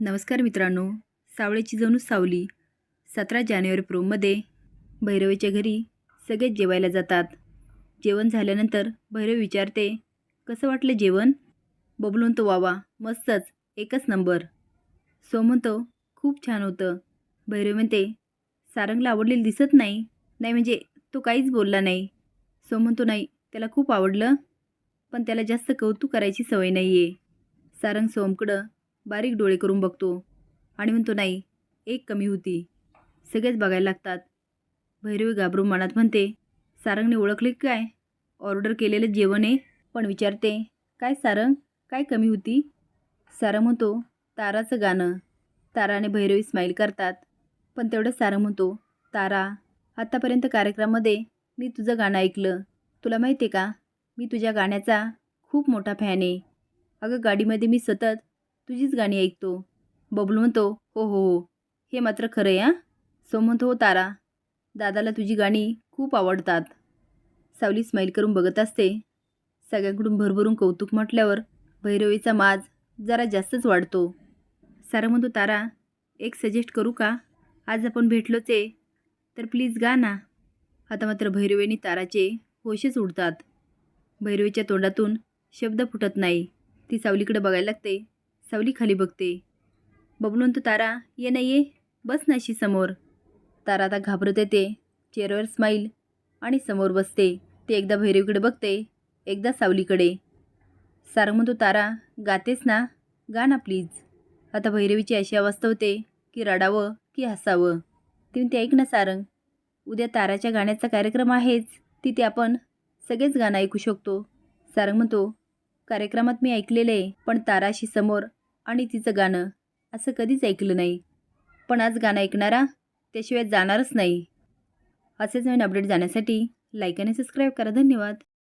नमस्कार मित्रांनो सावळेची जणू सावली. सतरा जानेवारी प्रोमध्ये भैरवीच्या घरी सगळेच जेवायला जातात. जेवण झाल्यानंतर भैरव विचारते कसं वाटलं जेवण? बबलून तो वावा मस्तच एकच नंबर. सो म्हणतो खूप छान होतं. भैरव म्हणते सारंगला आवडलेलं दिसत नाही. नाही म्हणजे तो काहीच बोलला नाही. सो म्हणतो नाही त्याला खूप आवडलं पण त्याला जास्त कौतुक करायची सवय नाही आहे सारंग सोमकडं बारीक डोळे करून बघतो. आणि म्हणतो नाही एक कमी होती. सगळेच बघायला लागतात. भैरवी घाबरून मनात म्हणते सारंगने ओळखले काय? ऑर्डर केलेलं जेवण आहे पण विचारते. काय सारंग? काय कमी होती? सारंग म्हणतो ताराचं गाणं. ताराने भैरवी स्माईल करतात. पण तेवढं सारंग म्हणतो तारा आत्तापर्यंत कार्यक्रमामध्ये मी तुझं गाणं ऐकलं. तुला माहिती आहे का? मी तुझ्या गाण्याचा खूप मोठा फॅन आहे. अगं गाडीमध्ये मी सतत तुझीच गाणी ऐकतो. बबलू म्हणतो हो हो हो. हे मात्र खरं आहे हां. सो म्हणतो हो तारा. दादाला तुझी गाणी खूप आवडतात. सावली स्माईल करून बघत असते. सगळ्यांकडून भरभरून कौतुक म्हटल्यावर भैरवीचा माज जरा जास्तच वाढतो. सारा म्हणतो तारा एक सजेस्ट करू का? आज आपण भेटलोच आहे तर प्लीज गा ना. आता मात्र भैरवी ताराचे होशच उडतात. भैरवीच्या तोंडातून शब्द फुटत नाही. ती सावलीकडे बघायला लागते. सावली खाली बघते. बबलून तू तारा ये नाही ये. बस नाशी समोर. तारा आता घाबरत येते. चेअरवर स्माईल आणि समोर बसते. ते एकदा भैरवीकडे बघते एकदा सावलीकडे. सारंग म्हणतो तारा गातेस ना? गा ना प्लीज आता भैरवीची अशी अवस्था होते की रडावं की हसावं. ती म्हणते ऐक ना सारंग उद्या ताराच्या गाण्याचा कार्यक्रम आहेच. तिथे आपण सगळेच गाणं ऐकू शकतो. सारंग म्हणतो कार्यक्रमात मी ऐकलेलं आहे पण ताराशी समोर आणि तिचं गाणं. असं कधीच ऐकलं नाही. पण आज गाणं ऐकणारा त्याशिवाय जाणारच नाही. असेच नवीन अपडेट जाण्यासाठी लाईक आणि सबस्क्राईब करा. धन्यवाद.